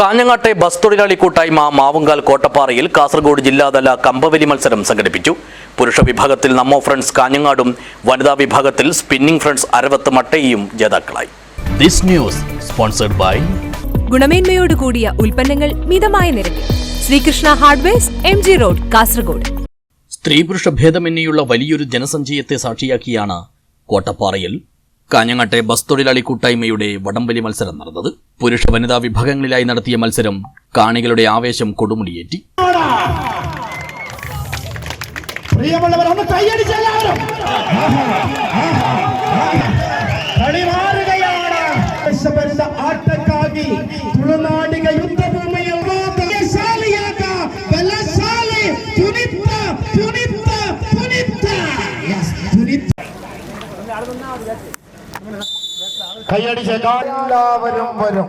കാഞ്ഞങ്ങാട്ടെ bus തൊഴിലാളി കൂട്ടായ്മ മാവുങ്കാൽ കോട്ടപ്പാറയിൽ കാസർഗോഡ് ജില്ലാതല കമ്പവലി മത്സരം സംഘടിപ്പിച്ചു. പുരുഷ വിഭാഗത്തിൽ നമ്മോ ഫ്രണ്ട്സ് കാഞ്ഞങ്ങാടും വനിതാ വിഭാഗത്തിൽ സ്പിന്നിംഗ് ഫ്രണ്ട്സ് അരവത്ത് മട്ടയും ജേതാക്കളായി. ദിസ് ന്യൂസ് സ്പോൺസർഡ് ബൈ ഗുണമേന്മയോട് കൂടിയ ഉൽപ്പന്നങ്ങൾ മിതമായ നിരക്കിൽ. Sreekrishna hardwares M G road Kasaragod. സ്ത്രീ പുരുഷ ഭേദമെന്നെയുള്ള വലിയൊരു ജനസഞ്ചയത്തെ സാക്ഷിയാക്കിയാണ് കോട്ടപ്പാറയിൽ കാഞ്ഞങ്ങാട്ടെ ബസ് തൊഴിലാളി കൂട്ടായ്മയുടെ വടംവലി മത്സരം നടന്നത് പുരുഷ വനിതാ വിഭാഗങ്ങളിലായി നടത്തിയ മത്സരം കാണികളുടെ ആവേശം കൊടുമുടിയേറ്റി. ആട്ടക്കാകി തുളുനാടിക യുദ്ധഭൂമിയിൽ വരും.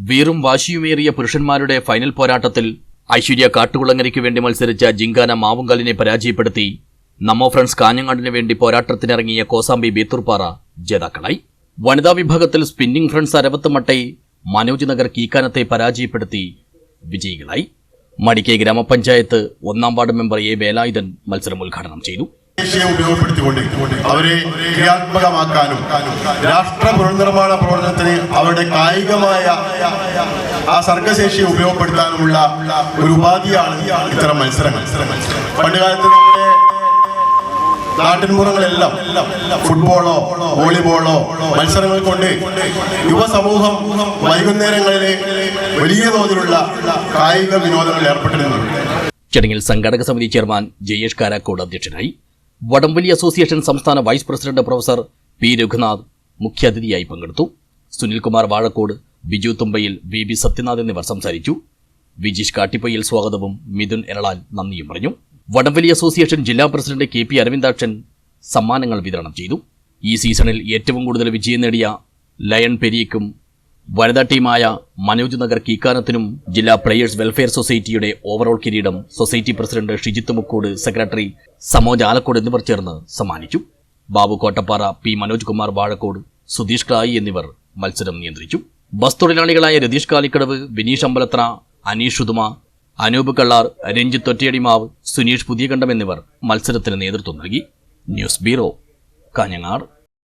വീറും വാശിയുമേറിയ പുരുഷന്മാരുടെ ഫൈനൽ പോരാട്ടത്തിൽ ഐശ്വര്യ കാട്ടുകുളങ്ങരയ്ക്ക് വേണ്ടി മത്സരിച്ച ജിങ്കാന മാവുങ്കലിനെ പരാജയപ്പെടുത്തി. നമ്മോ ഫ്രണ്ട്സ് കാഞ്ഞങ്ങാടിന് വേണ്ടി പോരാട്ടത്തിനിറങ്ങിയ കോസാമ്പി ബേത്തൂർപ്പാറ ജേതാക്കളായി. വനിതാ വിഭാഗത്തിൽ സ്പിന്നിംഗ് ഫ്രണ്ട്സ് അരവത്ത് മട്ടൈ മനോജ് നഗർ കീക്കാനത്തെ പരാജയപ്പെടുത്തി വിജയികളായി. മടിക്കൈ ഗ്രാമപഞ്ചായത്ത് ഒന്നാം വാർഡ് മെമ്പർ എ വേലായുധൻ മത്സരം ഉദ്ഘാടനം ചെയ്തു. ദേശീയ ഉപയോഗപ്പെടുത്തിക്കൊണ്ട് അവരെ ക്രിയാത്മകമാക്കാനും രാഷ്ട്ര പുനർനിർമ്മാണ പ്രവർത്തനത്തിന് അവരുടെ കായികമായ ആ സർഗശേഷിയെ ഉപയോഗപ്പെടുത്താനുമുള്ള ഒരു ഉപാധിയാണ് ഇത്തരം മത്സരങ്ങൾ. പണ്ടുകാലത്ത് നാട്ടിൻപുറങ്ങളെല്ലാം ഫുട്ബോളോ വോളിബോളോ മത്സരങ്ങൾ കൊണ്ട് യുവസമൂഹം വൈകുന്നേരങ്ങളിൽ വലിയ തോതിലുള്ള കായിക വിനോദങ്ങളിൽ ഏർപ്പെട്ടിരുന്നു. ചടങ്ങിൽ സംഘാടക സമിതി ചെയർമാൻ ജയേഷ് കാരാക്കോട് അധ്യക്ഷനായി വടംവലി അസോസിയേഷൻ സംസ്ഥാന vice president professor P Raghunath മുഖ്യാതിഥിയായി പങ്കെടുത്തു. സുനിൽകുമാർ വാഴക്കോട് ബിജു തുമ്പയിൽ വി ബി സത്യനാഥ് എന്നിവർ സംസാരിച്ചു. വിജീഷ് കാട്ടിപ്പയ്യൽ സ്വാഗതവും മിഥുൻ എറളാൽ നന്ദിയും പറഞ്ഞു. വടംവലി അസോസിയേഷൻ ജില്ലാ പ്രസിഡന്റ് കെ പി അരവിന്ദാക്ഷൻ സമ്മാനങ്ങൾ വിതരണം ചെയ്തു. ഈ സീസണിൽ ഏറ്റവും കൂടുതൽ വിജയം നേടിയ ലയൺ പെരിയക്കും വനിതാ ടീമായ മനോജ് നഗർ കീക്കാനത്തിനും ജില്ലാ പ്ലെയേഴ്സ് വെൽഫെയർ സൊസൈറ്റിയുടെ ഓവറോൾ കിരീടം society president Shijith Mukkode secretary Samoj Alakode എന്നിവർ ചേർന്ന് സമ്മാനിച്ചു. ബാബു കോട്ടപ്പാറ പി മനോജ് കുമാർ വാഴക്കോട് സുധീഷ് ക്ലായി എന്നിവർ മത്സരം നിയന്ത്രിച്ചു. ബസ് തൊഴിലാളികളായ രതീഷ് കാലിക്കടവ് വിനീഷ് അമ്പലത്ര അനീഷ് ഉദുമ അനൂപ് കള്ളാർ രഞ്ജിത്ത് ഒറ്റയടിമാവ് സുനീഷ് പുതിയകണ്ഠം എന്നിവർ മത്സരത്തിന് നേതൃത്വം നൽകി. News bureau Kanhangad.